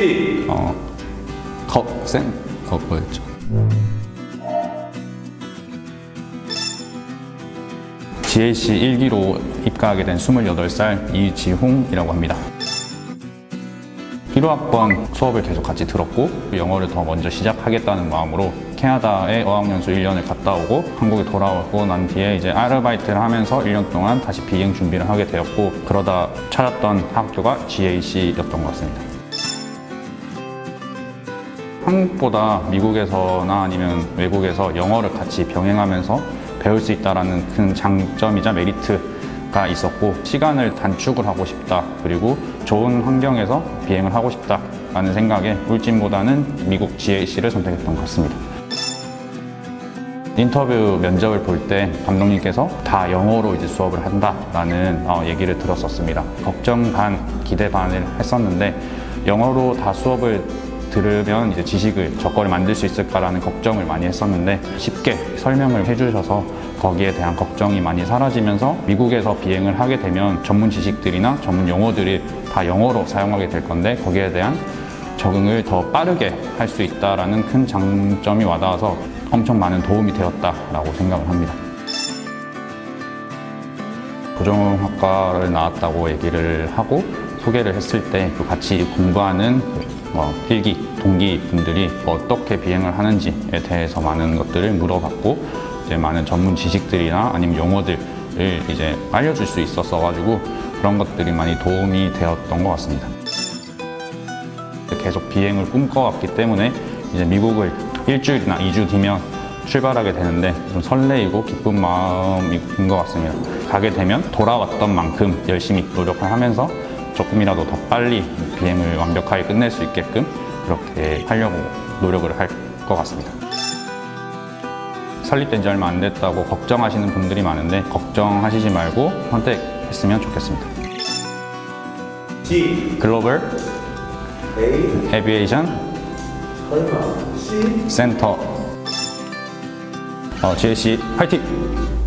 C 어, 거, 생, 거, 뭐였죠? GAC 1기로 입가하게 된 28살 이지홍이라고 합니다. 1호학번 수업을 계속 같이 들었고 영어를 더 먼저 시작하겠다는 마음으로 캐나다에 어학연수 1년을 갔다 오고 한국에 돌아오고 난 뒤에 이제 아르바이트를 하면서 1년 동안 다시 비행 준비를 하게 되었고 그러다 찾았던 학교가 GAC였던 것 같습니다. 한국보다 미국에서나 아니면 외국에서 영어를 같이 병행하면서 배울 수 있다라는 큰 장점이자 메리트가 있었고 시간을 단축을 하고 싶다 그리고 좋은 환경에서 비행을 하고 싶다라는 생각에 울진보다는 미국 GAC를 선택했던 것 같습니다. 인터뷰 면접을 볼 때 감독님께서 다 영어로 이제 수업을 한다라는 어, 얘기를 들었었습니다. 걱정 반, 기대 반을 했었는데 영어로 다 수업을 들으면 이제 지식을 적거리 만들 수 있을까라는 걱정을 많이 했었는데 쉽게 설명을 해주셔서 거기에 대한 걱정이 많이 사라지면서 미국에서 비행을 하게 되면 전문 지식들이나 전문 용어들이 다 영어로 사용하게 될 건데 거기에 대한 적응을 더 빠르게 할 수 있다라는 큰 장점이 와닿아서 엄청 많은 도움이 되었다라고 생각을 합니다. 고정학과를 나왔다고 얘기를 하고 소개를 했을 때그 같이 공부하는 뭐 일기 동기 분들이 어떻게 비행을 하는지에 대해서 많은 것들을 물어봤고 이제 많은 전문 지식들이나 아니면 용어들을 이제 알려줄 수 있었어 가지고 그런 것들이 많이 도움이 되었던 것 같습니다. 계속 비행을 꿈꿔왔기 때문에 이제 미국을 일주일이나 2주 뒤면 출발하게 되는데 좀 설레이고 기쁜 마음인 것 같습니다. 가게 되면 돌아왔던 만큼 열심히 노력을 하면서 조금이라도 더 빨리 비행을 완벽하게 끝낼 수 있게끔 그렇게 하려고 노력을 할 것 같습니다. 설립된 지 얼마 안 됐다고 걱정하시는 분들이 많은데 걱정하시지 말고 선택했으면 좋겠습니다. D 글로벌 A 에비에이션 설마 C 센터 어, GAC 화이팅!